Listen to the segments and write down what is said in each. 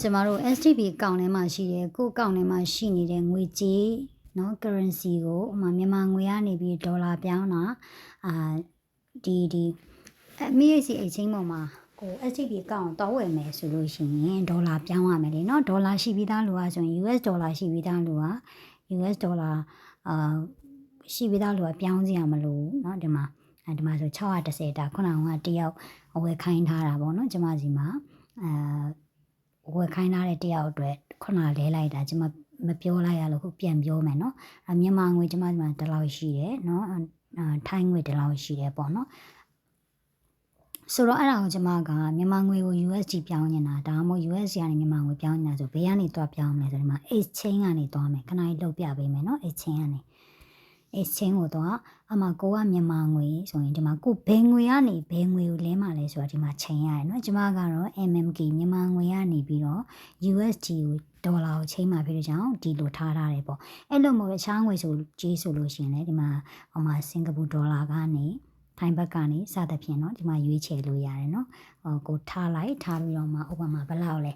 ကျမတို့ STB အကောင့်ထဲမှာရှိတယ်ကိုယ့်အကောင့်ထဲမှာရှိနေတဲ့ငွေကြေးเนาะ currency ကိုဥပမာမြန်မာငွေကနေပြီးဒေါ်လာပြောင်းတာအာဒီဒီအမေ့စီအချင်းပေါ်မှာကို STB အကောင့်တောင်းဝယ်မယ်ဆိုလို့ရှိရင်ဒေါ်လာပြောင်းရမယ်လေเนาะဒေါ်လာရှိပြီးသားလူကဆိုရင် US ဒေါ်လာရှိပြီးသားလူက US ဒေါ်လာအာရှိပြီးသားလူကပြောင်းစီရမလို့เนาะဒီမှာအဲဒီမှာဆို630တာခုနကတယောက်အဝယ်ခိုင်းထားတာပေါ့เนาะကျမစီမှာအာ ဝယ်ခိုင်းထားတဲ့တယောက်အတွက်ခုနလဲလိုက်တာကျွန်မမပြောလိုက်ရလို့ခုပြန်ပြောမယ်နော်အမြန်မာငွေကျွန်မကဒီလောက်ရှိတယ်နော်ထိုင်းငွေဒီလောက်ရှိတယ်ပေါ့နော်ဆိုတော့အဲ့ဒါကိုကျွန်မကမြန်မာငွေကို USD ပြောင်းနေတာဒါမှမဟုတ် USD ကနေမြန်မာငွေပြောင်းနေတာဆိုဘေးကနေသွားပြောင်းမယ်ဆိုဒီမှာ exchange ကနေသွားမယ်ခဏလေးလောက်ပြပေးမယ်နော် exchange ကနေ exchange ကိုတော့အမှကိုကမြန်မာငွေဆိုရင်ဒီမှာကိုဘယ်ငွေကနေဘယ်ငွေကိုလဲမှလဲဆိုတာဒီမှာချိန်ရတယ်เนาะကျွန်မကတော့ MMK မြန်မာငွေကနေပြီးတော့ USD ကိုဒေါ်လာကိုချိန်မှာဖြစ်တဲ့ကြောင့်ဒီလိုထားထားတယ်ပေါ့အဲ့လိုမျိုးပဲချားငွေဆိုကြီးဆိုလို့ရှိရင်လည်းဒီမှာဟိုမှာစင်ကာပူဒေါ်လာကနေ ထိုင်းဘက်ကနေစသဖြင့်เนาะဒီမှာရွေးချယ်လို့ရတယ်เนาะဟိုကိုထားလိုက်ထားပြီးတော့မှဥပမာဘယ်လောက်လဲ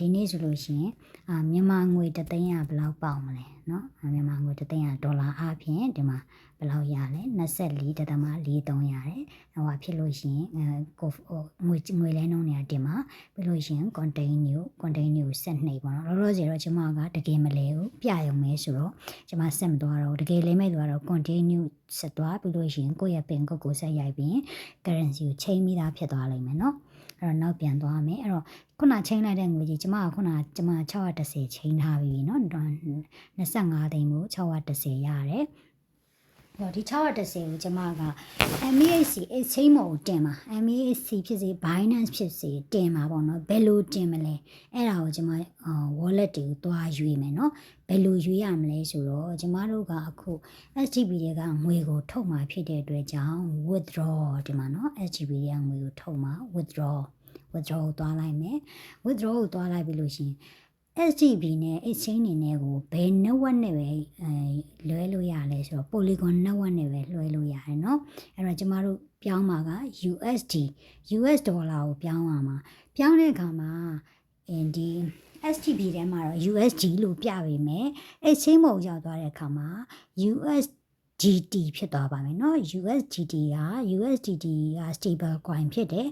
ဒီနေ့ဆိုလို့ရှိရင်အာမြန်မာငွေတသိန်းကဘယ်လောက်ပေါက်မလဲเนาะမြန်မာငွေတသိန်းကဒေါ်လာအပြင်ဒီမှာ ဘယ်လောက်ရလဲ24တသမ43ရတယ်ဟိုဟာဖြစ်လို့ရှိရင်အဲကိုငွေငွေလဲနှုန်းနေရာတင်မှာပြီးလို့ရှိရင် continue continue ဆက်နှိပ်ပါတော့လောလောဆယ်တော့ကျွန်မကတကယ်မလဲဘူးပြရုံပဲဆိုတော့ကျွန်မဆက်မသွားတော့တကယ်လဲမဲ့သူကတော့ continue ဆက်သွားပြီးလို့ရှိရင်ကိုယ့်ရဲ့ပင်ကုတ်ကိုဆက်ရိုက်ပြီး currency ကိုချိန်မိတာဖြစ်သွားလိမ့်မယ်เนาะအဲ့တော့နောက်ပြန်သွားမယ်အဲ့တော့ခုနချိန်လိုက်တဲ့ငွေကြီးကျမကခုနကျမ610ချိန်ထားပြီเนาะ25သိန်းကို610ရတယ် တော့ဒီ610ကိုကျမက MEHC exchange မို့တင်ပါ MEHC ဖြစ်စေ Binance ဖြစ်စေတင်ပါပေါ့နော်ဘယ်လိုတင်မလဲအဲ့ဒါကိုကျမ wallet တွေကိုတွားရွေးမယ်နော်ဘယ်လိုရွေးရမလဲဆိုတော့ကျမတို့ကအခု STB တွေကငွေကိုထုတ်มาဖြစ်တဲ့အတွက်ကြောင့် withdraw ဒီမှာနော် STB တွေကငွေကိုထုတ်มา withdraw withdraw ကိုတွားလိုက်မယ် withdraw ကိုတွားလိုက်ပြီလို့ရှိရင် SGB နဲ့ exchange နေနဲ့ကိုဘယ် network နဲ့ပဲအဲလွှဲလို့ရလဲဆိုတော့ Polygon network နဲ့ပဲလွှဲလို့ရတယ်เนาะအဲ့တော့ကျမတို့ပြောင်းမှာက USD US ဒေါ်လာကိုပြောင်းရမှာပြောင်းတဲ့အခါမှာအင်ဒီ STB ထဲမှာတော့ USD လို့ပြပေမဲ့ exchange မုံရောက်သွားတဲ့အခါမှာ US GT ဖြစ်သွားပါမယ်เนาะ USDT က USDT က stable coin ဖြစ်တယ်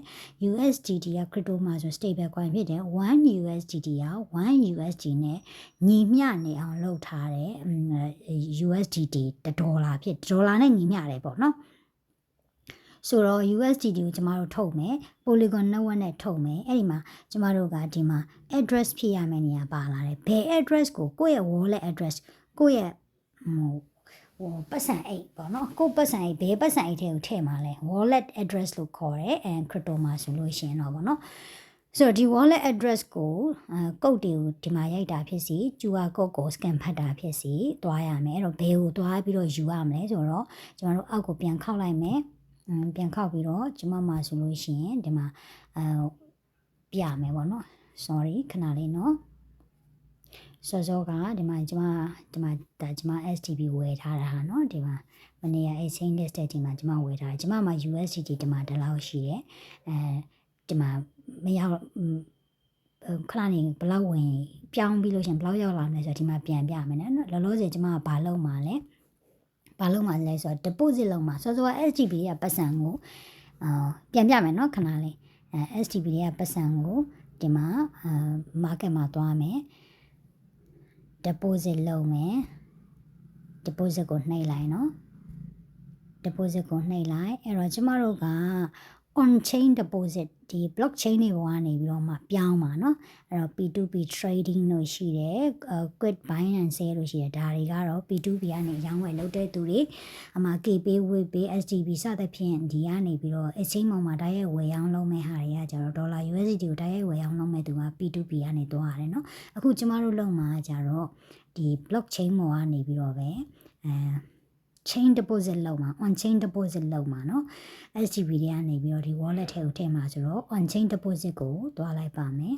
USDT က crypto မှာဆို stable coin ဖြစ်တယ်1 USDT က1 USD နဲ့ညီမျှနေအောင်လုပ်ထားတယ် USDT ဒေါ်လာဖြစ်ဒေါ်လာနဲ့ညီမျှတယ်ပေါ့เนาะဆိုတော့ USDT ကိုကျမတို့ထုတ်မယ် Polygon network နဲ့ထုတ်မယ်အဲ့ဒီမှာကျမတို့ကဒီမှာ address ဖြည့်ရမယ့်နေရာပါလာတယ်ဘယ် address ကိုကိုယ့်ရဲ့ wallet address ကိုယ့်ရဲ့ဟို ဟိုပတ်စံအိတ်ပေါ့နော်ကိုပတ်စံအိတ်ဘယ်ပတ်စံအိတ်ထဲကိုထည့်မှာလဲ wallet address လို့ခေါ်တယ်အဲ crypto မှာဆိုလို့ရှိရင်တော့ပေါ့နော်ဆိုတော့ဒီ wallet address ကိုအဲကုတ်တွေကိုဒီမှာရိုက်တာဖြစ်စီ QR code ကို scan ဖတ်တာဖြစ်စီတွားရမယ်အဲ့တော့ဘယ်ကိုတွားပြီးတော့ယူရမလဲဆိုတော့ကျွန်တော်တို့အောက်ကိုပြန်ခောက်လိုက်မယ်ပြန်ခောက်ပြီးတော့ကျွန်မမှာဆိုလို့ရှိရင်ဒီမှာအဲပြမယ်ပေါ့နော် sorry ခဏလေးနော် စောစောကဒီမှာကျွန်မဒီမှာဒါကျွန်မ STB ဝယ်ထားတာဟာเนาะဒီမှာမနေ့က exchange list ဒီမှာကျွန်မဝယ်ထားတယ်ကျွန်မမှာ USDT ဒီမှာဒီလောက်ရှိတယ်အဲဒီမှာမရောက်ခဏနေဘလောက်ဝင်ပြောင်းပြီးလို့ရှင်ဘလောက်ရောက်လာမလဲဆိုတော့ဒီမှာပြန်ပြမယ်နော်လောလောဆယ်ကျွန်မကဘာလုပ်မှာလဲဘာလုပ်မှာလဲဆိုတော့ deposit လုပ်မှာစောစောက STB ကပတ်စံကိုအာပြန်ပြမယ်နော်ခဏလေးအဲ STB ကပတ်စံကိုဒီမှာအာ market မှာသွားမယ် deposit လုပ်မယ် deposit ကိုနှိပ်လိုက်နော် deposit ကိုနှိပ်လိုက်အဲ့တော့ကျမတို့က on chain deposit ဒီ blockchain တွေပေါ်ကနေပြီးတော့မှပြောင်းပါเนาะအဲ့တော့ P2P trading လို့ရှိတယ် quit buy and sell လို့ရှိတယ်ဒါတွေကတော့ P2P ကနေရောင်းဝယ်လုပ်တဲ့သူတွေအမှ KPay WePay SDB စသဖြင့်ဒီကနေပြီးတော့ exchange ပေါ်မှာတိုက်ရိုက်ဝယ်ရောင်းလုပ်မဲ့ဟာတွေကကျတော့ဒေါ်လာ USDT ကိုတိုက်ရိုက်ဝယ်ရောင်းလုပ်မဲ့သူက P2P ကနေသွားရတယ်เนาะအခုကျမတို့လုပ်မှာကျတော့ဒီ blockchain ပေါ်ကနေပြီးတော့ပဲအဲ chain deposit လုပ်မှာ on chain deposit လုပ်မှာเนาะ SGB တွေကနေပြီးတော့ဒီ wallet ထဲကိုထည့်မှာဆိုတော့ on chain deposit ကိုတွားလိုက်ပါမယ်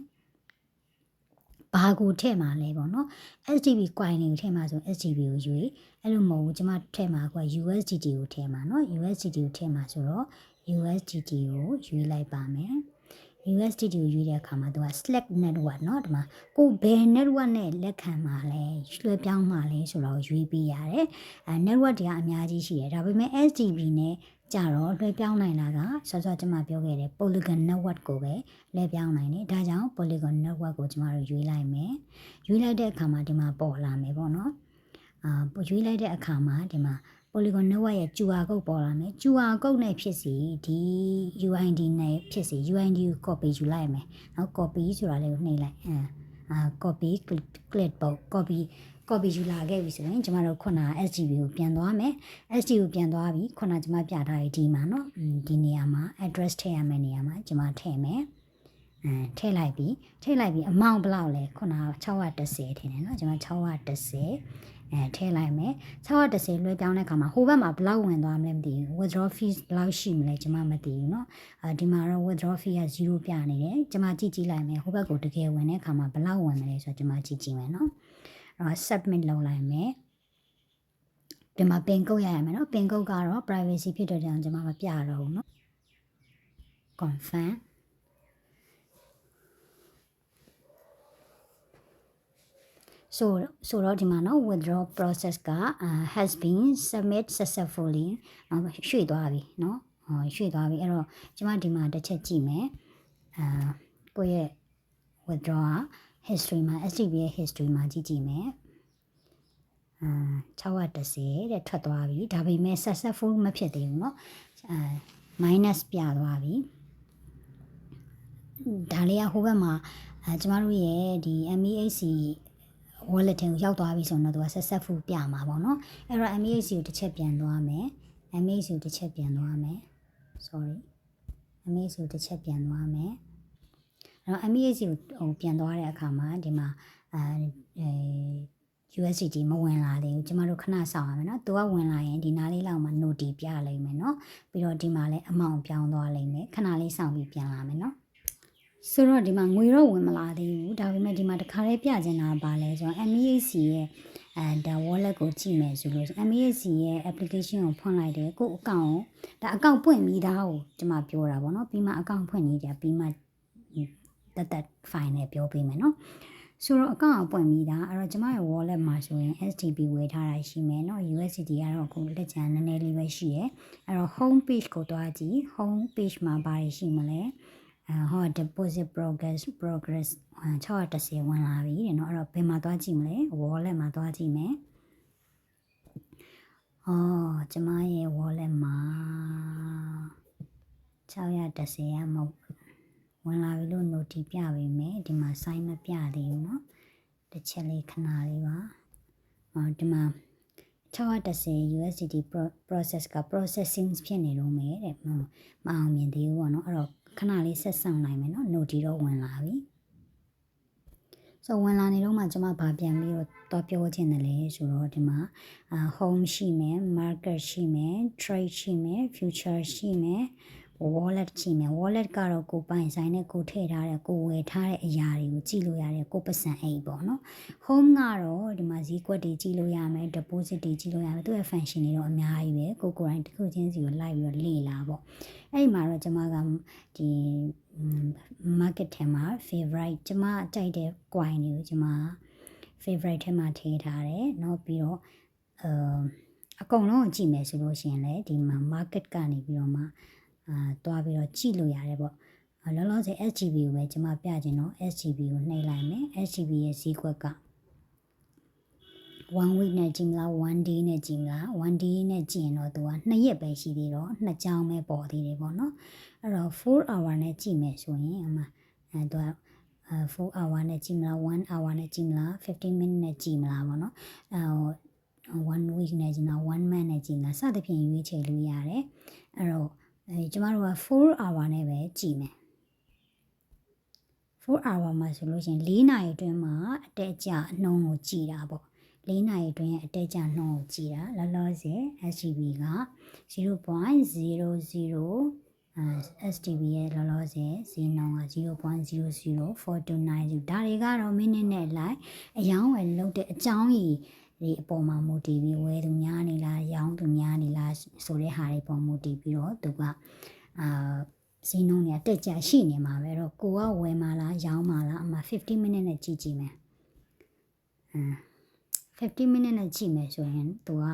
ဘာကိုထည့်မှာလဲပေါ့နော် SGB coin တွေကိုထည့်မှာဆို SGB ကိုယူအဲ့လိုမဟုတ်ဘူးကျွန်မထည့်မှာက USDT ကိုထည့်မှာเนาะ USDT ကိုထည့်မှာဆိုတော့ USDT ကိုယူလိုက်ပါမယ် USDT ကိုရွေးတဲ့အခါမှာသူက Slack network เนาะဒီမှာကိုဘယ် network နဲ့လက်ခံမှာလဲလွှဲပြောင်းမှာလဲဆိုတော့ရွေးပေးရတယ်အဲ network တွေကအများကြီးရှိတယ်ဒါပေမဲ့ SDB နဲ့ကြတော့လွှဲပြောင်းနိုင်တာကဆောစောကျွန်မပြောခဲ့တဲ့ Polygon network ကိုပဲလွှဲပြောင်းနိုင်တယ်ဒါကြောင့် Polygon network ကိုကျွန်မတို့ရွေးလိုက်မယ်ရွေးလိုက်တဲ့အခါမှာဒီမှာပေါ်လာမယ်ပေါ့နော်အာရွေးလိုက်တဲ့အခါမှာဒီမှာ Polygon network ရဲ့ QR code ပေါ်လာမယ် QR code နဲ့ဖြစ်စီဒီ UID နဲ့ဖြစ်စီ UID ကို copy ယူလိုက်မယ်เนาะ copy ဆိုတာလေးကိုနှိပ်လိုက်အဲအာ copy click ပေါ့ copy copy ယူလာခဲ့ပြီဆိုရင်ကျမတို့ခုန SGB ကိုပြန်သွားမယ် SGB ကိုပြန်သွားပြီခုနကျမပြထားတဲ့ဒီမှာเนาะဒီနေရာမှာ address ထည့်ရမယ့်နေရာမှာကျမထည့်မယ်အဲထည့်လိုက်ပြီထည့်လိုက်ပြီအမောင့်ဘယ်လောက်လဲခုန610ထင်တယ်เนาะကျမ610 အဲထည့်လိုက်မယ်630လွှဲပြောင်းတဲ့အခါမှာဟိုဘက်မှာဘလောက်ဝင်သွားမလဲမသိဘူး withdraw fees ဘလောက်ရှိမလဲကျွန်မမသိဘူးเนาะအဲဒီမှာတော့ withdraw fee က0ပြနေတယ်ကျွန်မကြည့်ကြည့်လိုက်မယ်ဟိုဘက်ကိုတကယ်ဝင်တဲ့အခါမှာဘလောက်ဝင်မလဲဆိုတော့ကျွန်မကြည့်ကြည့်မယ်เนาะအဲ့တော့ submit လုပ်လိုက်မယ်ဒီမှာပင်ကုတ်ရရမယ်เนาะပင်ကုတ်ကတော့ privacy ဖြစ်တဲ့ကြောင့်ကျွန်မမပြတော့ဘူးเนาะ confirm ဆိုဆိုတော့ဒီမှာเนาะ withdraw process က has been submit successfully ရွှေ့သွားပြီเนาะရွှေ့သွားပြီအဲ့တော့ကျွန်မဒီမှာတစ်ချက်ကြည့်မယ်အာကိုယ့်ရဲ့ withdraw history မှာ STB ရဲ့ history မှာကြည့်ကြည့်မယ်အာ630တဲ့ထွက်သွားပြီဒါပေမဲ့ successful မဖြစ်သေးဘူးเนาะအာ minus ပြသွားပြီဒါလေးကဟိုဘက်မှာအဲကျမတို့ရဲ့ဒီ MEHC wallet ထဲကိုရောက်သွားပြီဆိုတော့သူက successful ပြမှာပေါ့နော်အဲ့တော့ MAC ကိုတစ်ချက်ပြန်သွားမယ် MAC ကိုတစ်ချက်ပြန်သွားမယ် sorry MAC ကိုတစ်ချက်ပြန်သွားမယ်အဲ့တော့ MAC ကိုဟိုပြန်သွားတဲ့အခါမှာဒီမှာအဲ USDT မဝင်လာသေးဘူးကျမတို့ခဏဆောင်ရမယ်နော်သူကဝင်လာရင်ဒီနားလေးလောက်မှာ note ပြလိမ့်မယ်နော်ပြီးတော့ဒီမှာလည်း amount ပြောင်းသွားလိမ့်မယ်ခဏလေးဆောင်ပြီးပြန်လာမယ်နော် ဆိုတော့ဒီမှာငွေတော့ဝင်မလာသေးဘူးဒါပေမဲ့ဒီမှာတခါလေးပြချင်တာပါလဲဆိုတော့ MEAC ရဲ့အဲဒါ wallet ကိုကြည့်မယ်ဆိုလို့ MEAC ရဲ့ application ကိုဖွင့်လိုက်တယ်ကို့အကောင့်ကိုဒါအကောင့်ပွင့်ပြီးသားကိုကျွန်မပြောတာပေါ့နော်ပြီးမှအကောင့်ဖွင့်နေကြပြီးမှတတ်တတ် file နဲ့ပြောပေးမယ်နော်ဆိုတော့အကောင့်အပွင့်ပြီးသားအဲ့တော့ကျမရဲ့ wallet မှာဆိုရင် STP ဝယ်ထားတာရှိမယ်เนาะ USDT ကတော့အခုလက်ကျန်နည်းနည်းလေးပဲရှိရယ်အဲ့တော့ home page ကိုတွားကြည့် home page မှာဘာတွေရှိမလဲအဲ ဟော deposit progress progress 610ဝင်လာပြီတဲ့เนาะအဲ့တော့ဘယ်မှာသွားကြည့်မလဲ wallet မှာသွားကြည့်မယ်အော်ကျမရဲ့ wallet မှာ610ရမဟုတ်ဝင်လာပြီလို့ note ပြပေးမယ်ဒီမှာ sign မပြသေးဘူးเนาะတစ်ချက်လေးခဏလေးပါအော်ဒီမှာ610 USDT process က processing ဖြစ်နေတော့မယ်တဲ့မအောင်မြင်သေးဘူးပေါ့နော်အဲ့တော့ ခဏလေးဆက်ဆောင်နိုင်မယ်နော် note တော့ဝင်လာပြီဆိုဝင်လာနေတော့မှကျွန်မဗာပြန်ပြီးတော့တော့ပြောချင်တယ်လေဆိုတော့ဒီမှာ home ရှိမယ် market ရှိမယ် trade ရှိမယ် future ရှိမယ် wallet ကြည့်မယ် wallet ကတော့ကိုပိုင်ဆိုင်နဲ့ကိုထည့်ထားတဲ့ကိုဝယ်ထားတဲ့အရာတွေကိုကြည့်လို့ရတယ်ကိုပတ်စံအိမ်ပေါ့နော် home ကတော့ဒီမှာဈေးကွက်တွေကြည့်လို့ရမယ် deposit တွေကြည့်လို့ရမယ်သူ့ရဲ့ function တွေတော့အများကြီးပဲကိုကိုယ်တိုင်တစ်ခုချင်းစီကိုလိုက်ပြီးတော့လေ့လာပေါ့အဲ့မှာတော့ကျွန်မကဒီ market ထဲမှာ favorite ကျွန်မကြိုက်တဲ့ coin တွေကိုကျွန်မ favorite ထဲမှာထည့်ထားတယ်နောက်ပြီးတော့အအကုန်လုံးကိုကြည့်မယ်ဆိုလို့ရှိရင်လည်းဒီမှာ market ကနေပြီးတော့မှ အာတွားပြီးတော့ကြည့်လို့ရတယ်ပေါ့လောလောဆယ် SGB ကိုပဲကျွန်မပြခြင်းတော့ SGB ကိုနှိပ်လိုက်မယ် SGB ရဲ့ဈေးကွက်က1 week နဲ့ကြည့်မလား 1 day နဲ့ကြည့်မလား 1 day နဲ့ကြည့်ရင်တော့သူက2ရက်ပဲရှိသေးတော့နှစ်ကြောင်းပဲပေါ်သေးတယ်ပေါ့နော်အဲ့တော့4 hour နဲ့ကြည့်မယ်ဆိုရင်အမအဲသူက4 hour နဲ့ကြည့်မလား1 hour နဲ့ကြည့်မလား15 minute နဲ့ကြည့်မလားပေါ့နော်အဲ1 week နဲ့ကြည့်မလား1 month နဲ့ကြည့်မလားစသဖြင့်ရွေးချယ်လို့ရတယ်အဲ့တော့ အဲကျမတို့က4 hour နဲ့ပဲကြည့်မယ်4 hour မှာဆိုလို့ရှိရင်4နာရီအတွင်းမှာအတက်အကျအနှုံးကိုကြည်တာပေါ့4နာရီအတွင်းအတက်အကျနှုံးကိုကြည်တာလောလောဆယ် SGB က0.00အဲ STB ရဲ့လောလောဆယ်ဈေးနှုန်းက0.00429ဒါတွေကတော့မိနစ်နဲ့လိုက်အယောင်းဝယ်လုပ်တဲ့အကြောင်းကြီး ဒီအပေါ်မှာမူတည်ပြီးဝယ်သူများနေလားရောင်းသူများနေလားဆိုတဲ့ဟာတွေပေါ်မူတည်ပြီးတော့သူကအာဈေးနှုန်းတွေကတက်ကြရှိနေမှာပဲတော့ကိုကဝယ်မှာလားရောင်းမှာလားအမှ50 minute နဲ့ကြည့်ကြည့်မယ်အမ်50 minute နဲ့ကြည့်မယ်ဆိုရင်သူက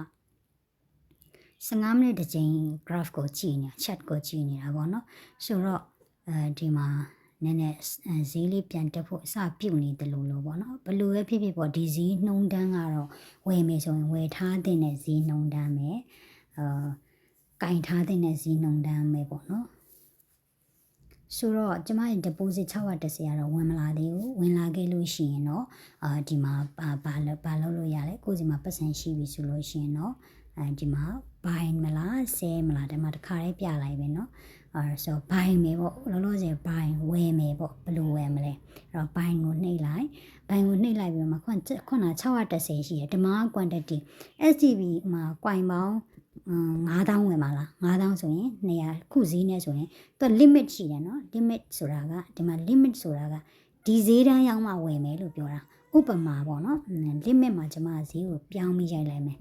15မိနစ်တစ်ချိန် graph ကိုကြည့်နေ chat ကိုကြည့်နေတာပေါ့နော်ဆိုတော့အဲဒီမှာ နည်းနည်းဈေးလေးပြန်တက်ဖို့အစပြုတ်နေတယ်လို့လို့ပေါ့နော်ဘလို့ပဲဖြစ်ဖြစ်ပေါ့ဒီဈေးနှုန်းတန်းကတော့ဝယ်မယ်ဆိုရင်ဝယ်ထားတဲ့ဈေးနှုန်းတန်းပဲအာကင်ထားတဲ့ဈေးနှုန်းတန်းပဲပေါ့နော်ဆိုတော့ကျမရဲ့ deposit 610ကတော့ဝင်မလာသေးဘူးဝင်လာခဲ့လို့ရှိရင်တော့အာဒီမှာဘာဘာဘာလုပ်လို့ရလဲကိုယ်စီမှာပတ်စံရှိပြီဆိုလို့ရှိရင်တော့အဲဒီမှာ buy မလား sell မလားဒီမှာတစ်ခါလေးပြလိုက်ပဲเนาะအဲဆို buy မယ်ပေါ့လောလောဆယ် buy ဝယ်မယ်ပေါ့ဘယ်လိုဝယ်မလဲအဲ့တော့ buy ကိုနှိပ်လိုက် buy ကိုနှိပ်လိုက်ပြီးတော့မှခုနခုန610ရှိတယ်ဒီမှာ quantity STB မှာ coin ပေါင်း9000ဝင်ပါလား9000ဆိုရင်200ခုဈေးနဲ့ဆိုရင်သူ limit ရှိတယ်เนาะ limit ဆိုတာကဒီမှာ limit ဆိုတာကဒီဈေးတန်းရောက်မှဝယ်မယ်လို့ပြောတာဥပမာပေါ့နော် limit မှာကျွန်မဈေးကိုပြောင်းပြီးရိုက်လိုက်မယ်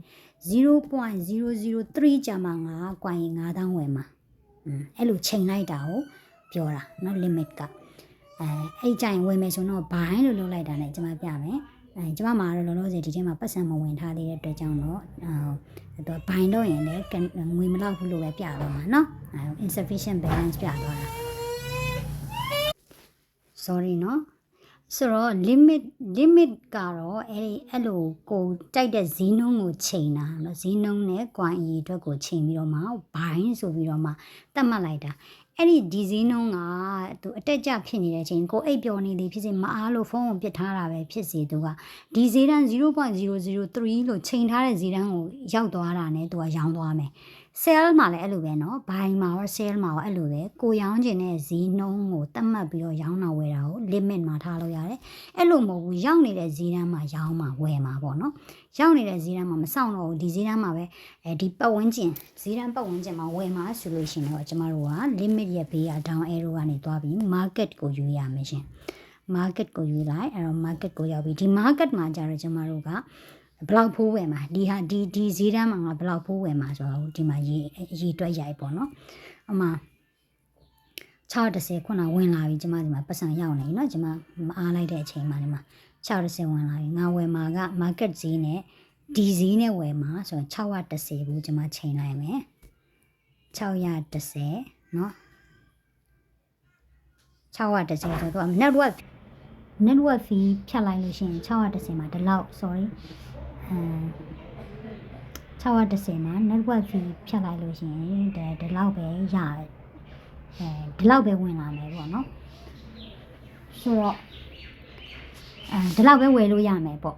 0.003ကြာမှငါကွိုင်9000ဝယ်မှာอืมအဲ့လိုချိန်လိုက်တာကိုပြောတာเนาะ limit ကအဲအဲ့ကြိုင်ဝယ်မယ်ဆိုတော့ဘိုင်းလို့လုပ်လိုက်တာ ਨੇ ကျွန်မပြမယ်အဲကျွန်မမှာတော့လောလောဆယ်ဒီထဲမှာပတ်စံမဝင်ထားသေးတဲ့အတွက်ကြောင့်တော့အဲတော့ဘိုင်းတော့ရင်လည်းငွေမလောက်ဘူးလို့ပဲပြတော့မှာเนาะအဲ insufficient balance ပြသွားတာ sorry เนาะ ဆိုတော့ limit limit ကတော့အဲ့ဒီအဲ့လိုကိုတိုက်တဲ့ဈေးနှုန်းကိုချိန်တာနော်ဈေးနှုန်းနဲ့ gain အရေအတွက်ကိုချိန်ပြီးတော့မှ buy ဆိုပြီးတော့မှသတ်မှတ်လိုက်တာအဲ့ဒီဒီဈေးနှုန်းကသူအတက်ကျဖြစ်နေတဲ့အချိန်ကိုအိပ်ပျော်နေသည်ဖြစ်စေမအားလို့ဖုန်းကိုပစ်ထားတာပဲဖြစ်စေသူကဒီဈေးတန်း0.003လို့ချိန်ထားတဲ့ဈေးတန်းကိုရောက်သွားတာနဲ့သူကရောင်းသွားမယ် sell မှာလည်းအဲ့လိုပဲเนาะ buy မှာရော sell မှာရောအဲ့လိုပဲကိုရောင်းခြင်းတဲ့ဈေးနှုန်းကိုတတ်မှတ်ပြီးတော့ရောင်းတာဝယ်တာကို limit မှာထားလို့ရတယ်အဲ့လိုမဟုတ်ဘူးရောက်နေတဲ့ဈေးတန်းမှာရောင်းမှာဝယ်မှာပေါ့เนาะရောက်နေတဲ့ဈေးတန်းမှာမဆောင်တော့ဘူးဒီဈေးတန်းမှာပဲအဲဒီပတ်ဝန်းကျင်ဈေးတန်းပတ်ဝန်းကျင်မှာဝယ်မှာဆိုလို့ရှိရင်တော့ကျမတို့က limit ရဲ့ဘေးက down arrow ကနေသွားပြီး market ကိုယူရမယ်ရှင် market ကိုယူလိုက်အဲ့တော့ market ကိုရောက်ပြီးဒီ market မှာကျတော့ကျမတို့က ဘလောက်ဖိုးဝယ်မှာဒီဟာဒီဒီဈေးတန်းမှာငါဘလောက်ဖိုးဝယ်မှာဆိုတော့ဒီမှာရေရေတွက်ရိုက်ပေါ့နော်အမှ630ခုနဝင်လာပြီကျမဒီမှာပတ်စံရောက်နေပြီเนาะကျမမအားလိုက်တဲ့အချိန်မှာဒီမှာ630ဝင်လာပြီငါဝယ်မှာက market ဈေးနဲ့ဒီဈေးနဲ့ဝယ်မှာဆိုတော့630ဘူးကျမချိန်လိုက်မယ်630เนาะ630ဆိုတော့ network network fee ဖြတ်လိုက်လို့ရှိရင်630မှာဒီလောက် sorry အမ်630နဲ့ network fee ဖြတ်လိုက်လို့ရှိရင်ဒီဒီလောက်ပဲရတယ်အဲဒီလောက်ပဲဝင်လာမယ်ပေါ့နော်ဆိုတော့အဲဒီလောက်ပဲဝယ်လို့ရမယ်ပေါ့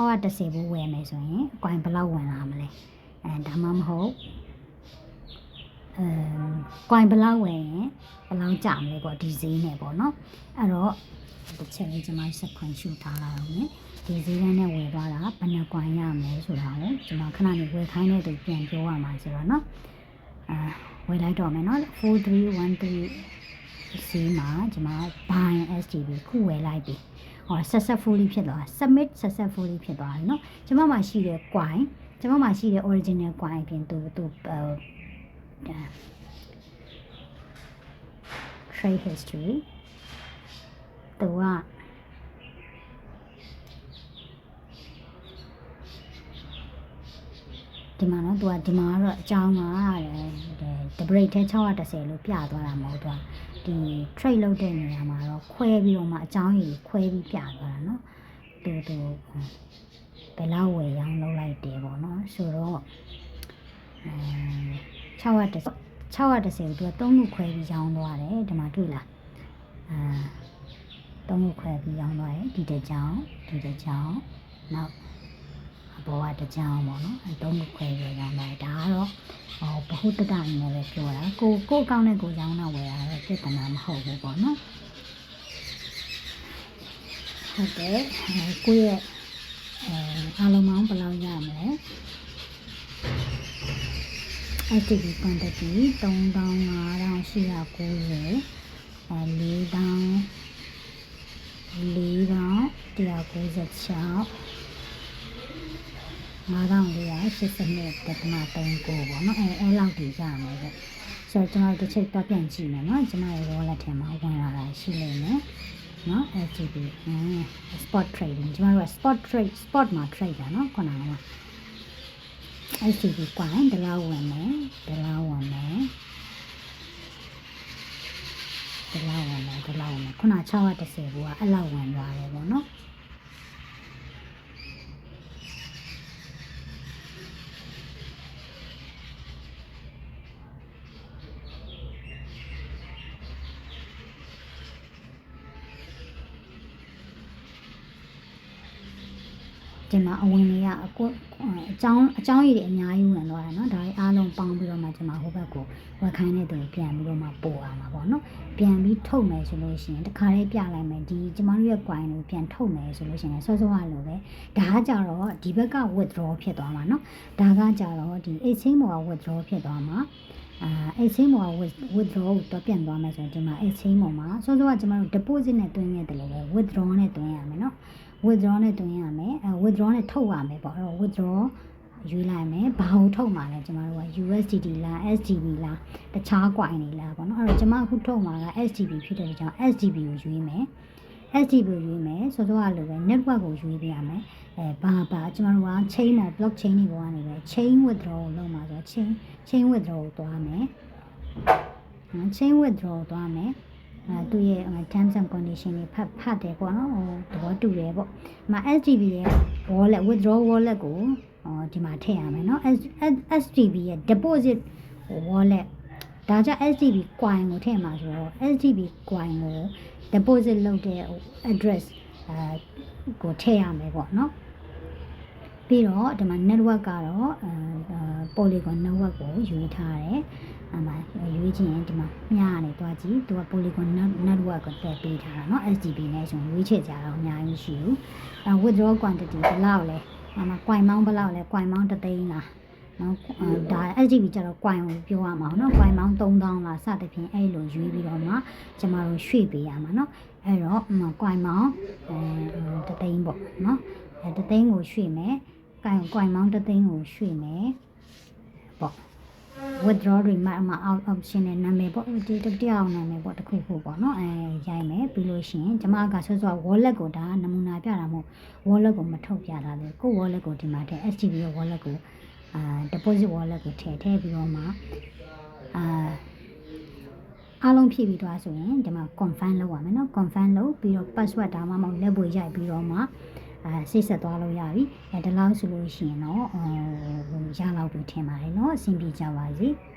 630ဘူးဝယ်မယ်ဆိုရင်အကွိုင်ဘယ်လောက်ဝင်လာမလဲအဲဒါမှမဟုတ်အဲကွိုင်ဘယ်လောက်ဝယ်ရင်ဘယ်လောက်ကြမလဲပေါ့ဒီဈေးနဲ့ပေါ့နော်အဲ့တော့တစ်ချက်လေးကျွန်မဆက်ခွင့်ရှုထားလိုက်အောင်မယ် ဒီဈေးကန်းနဲ့ဝယ်သွားတာဘယ်နှကွန်ရမလဲဆိုတာကိုကျွန်တော်ခဏလေးဝယ်ခိုင်းတဲ့သူပြန်ပြောရမှာဆိုတော့เนาะအာဝယ်လိုက်တော့မယ်เนาะ4313စီမှာကျွန်မ buy STB ခုဝယ်လိုက်ပြီဟော successfully ဖြစ်သွား submit successfully ဖြစ်သွားပြီเนาะကျွန်မမှာရှိတဲ့ coin ကျွန်မမှာရှိတဲ့ original coin အပြင်သူသူ trade history သူက ဒီမှာနော်သူကဒီမှာကတော့အကြောင်းကတဲ့ break ထဲ610လို့ပြသွားတာမဟုတ်တော့ဒီ trade လုပ်တဲ့နေရာမှာတော့ခွဲပြီးတော့မှအကြောင်းကြီးခွဲပြီးပြသွားတာနော်သူသူဘယ်လောက်ဝယ်ရောင်းလုပ်လိုက်တယ်ပေါ့နော်ဆိုတော့အဲ610 610ကိုသူက3ခုခွဲပြီးရောင်းသွားတယ်ဒီမှာတွေ့လားအာ3ခုခွဲပြီးရောင်းသွားတယ်ဒီတစ်ကြောင်ဒီတစ်ကြောင်နောက် ဘောကတကြောင်ပေါ့နော်အဲသုံးခုခွဲရရမယ်ဒါကတော့ဟောဘ ഹു တတအနေနဲ့ပဲပြောတာကိုကိုအကောင့်နဲ့ကိုရောင်းတော့ဝယ်တာတော့ပြဿနာမဟုတ်ဘူးပေါ့နော်ဟုတ်တယ်ကိုရဲ့အဲအားလုံးပေါင်းဘယ်လောက်ရမလဲ active quantity 3590အဲ4000 4196 9482.39ပေါ့နော်အဲအဲလောက်တည်ကြမယ်ပေါ့ဆိုတော့ကျွန်တော်တို့တစ်ချက်တော့ပြန်ကြည့်မယ်နော်ကျွန်တော်ရဲ့ wallet ထဲမှာဝင်လာတာရှိလိမ့်မယ်နော် SGB အင်း spot trading ကျွန်တော်တို့က spot trade spot မှာ trade တာနော်ခုနက SGB ကွာဒလာဝင်မယ်ဒလာဝင်မယ်ဒလာဝင်မယ်ဒလာဝင်မယ်ခုန630ဘူးကအဲ့လောက်ဝင်သွားတယ်ပေါ့နော် ဒီမှာအဝင်လေးကအကိုအကြောင်းအကြောင်းရည်တွေအများကြီးဝင်သွားတယ်เนาะဒါတွေအားလုံးပေါင်းပြီးတော့မှဒီမှာဟိုဘက်ကိုဝက်ခိုင်းတဲ့သူပြန်ပြီးတော့မှပို့ရမှာပေါ့เนาะပြန်ပြီးထုတ်မယ်ဆိုလို့ရှိရင်တခါလေးပြလိုက်မယ်ဒီကျမတို့ရဲ့ coin ကိုပြန်ထုတ်မယ်ဆိုလို့ရှိရင်စောစောကလိုပဲဒါကကြတော့ဒီဘက်က withdraw ဖြစ်သွားမှာเนาะဒါကကြတော့ဒီ exchange ဘောက withdraw ဖြစ်သွားမှာအာ exchange ဘောက withdraw ကိုတော့ပြန်သွားမယ်ဆိုရင်ဒီမှာ exchange ဘောမှာစောစောကကျမတို့ deposit နဲ့တွင်းရတယ်လို့ပဲ withdraw နဲ့တွင်းရမယ်เนาะ withdraw နဲ့တွင်းရမယ်အဲ withdraw နဲ့ထုတ်ရမယ်ပေါ့အဲ့တော့ withdraw ရွေးလိုက်မယ်ဘာကိုထုတ်မှာလဲကျမတို့က USDT လား SGB လားတခြား coin တွေလားပေါ့နော်အဲ့တော့ကျမအခုထုတ်မှာက SGB ဖြစ်တဲ့ကြောင့် SGB ကိုရွေးမယ် SGB ကိုရွေးမယ်ဆိုတော့လိုပဲ network ကိုရွေးပြရမယ်အဲဘာဘာကျမတို့က chain မှာ blockchain တွေပေါ်ကနေပဲ chain withdraw ကိုလုပ်မှာဆိုတော့ chain chain withdraw ကိုသွားမယ်နော် chain withdraw ကိုသွားမယ်အဲ သူ့ရဲ့ terms and condition တွေဖတ်ဖတ်တယ်ပေါ့နော်ဟိုသဘောတူတယ်ပေါ့ဒီမှာ SGB ရဲ့ wallet withdraw wallet ကိုဟောဒီမှာထည့်ရမယ်နော် SGB ရဲ့ deposit wallet ဒါကြောင့် SGB coin ကိုထည့်မှာဆိုတော့ SGB coin ကို deposit လုပ်တဲ့ address အဲကိုထည့်ရမယ်ပေါ့နော် ပြီးတော့ဒီမှာ network ကတော့အဲ polygon network ကိုယူထားတယ်အမှရွေးချင်ရင်ဒီမှာမြားနေသွားကြည့်သူက polygon network ကိုတက်ပေးထားတာเนาะ SGB နဲ့ဆိုရွေးချယ်ကြတော့အများကြီးရှိဘူးအဲ withdraw quantity ဘယ်လောက်လဲအမှ coin amount ဘယ်လောက်လဲ coin amount တစ်သိန်းလားနော်ဒါ SGB ကျတော့ coin ကိုပြောရမှာเนาะ coin amount 3000လားစသဖြင့်အဲ့လိုရွေးပြီးတော့မှကျမတို့ရွှေ့ပေးရမှာเนาะအဲ့တော့ coin amount အဲတစ်သိန်းပေါ့เนาะအဲတစ်သိန်းကိုရွှေ့မယ် coin coin amount တစ်သိန်းကိုရွှေ့မယ်ပေါ့ withdraw remark မှာ out option နဲ့နာမည်ပေါ့ဒီတယောက်နာမည်ပေါ့တစ်ခုခုပေါ့နော်အဲရိုက်မယ်ပြီးလို့ရှိရင်ကျွန်မကဆွဆွ wallet ကိုဒါနမူနာပြတာမဟုတ် wallet ကိုမထုတ်ပြတာလေကို wallet ကိုဒီမှာထည့် STB ရဲ့ wallet ကိုအာ deposit wallet ကိုထည့်ထည့်ပြီးတော့မှအာအားလုံးဖြည့်ပြီးသွားဆိုရင်ဒီမှာ confirm လုပ်ရမယ်နော် confirm လုပ်ပြီးတော့ password ဒါမှမဟုတ်လက်ပွေရိုက်ပြီးတော့မှ အဲစိတ်ဆက်သွားလို့ရပြီအဲဒါလောက်ဆိုလို့ရှိရင်တော့ဟိုရလောက်ပြီထင်ပါတယ်เนาะအဆင်ပြေကြပါစေ။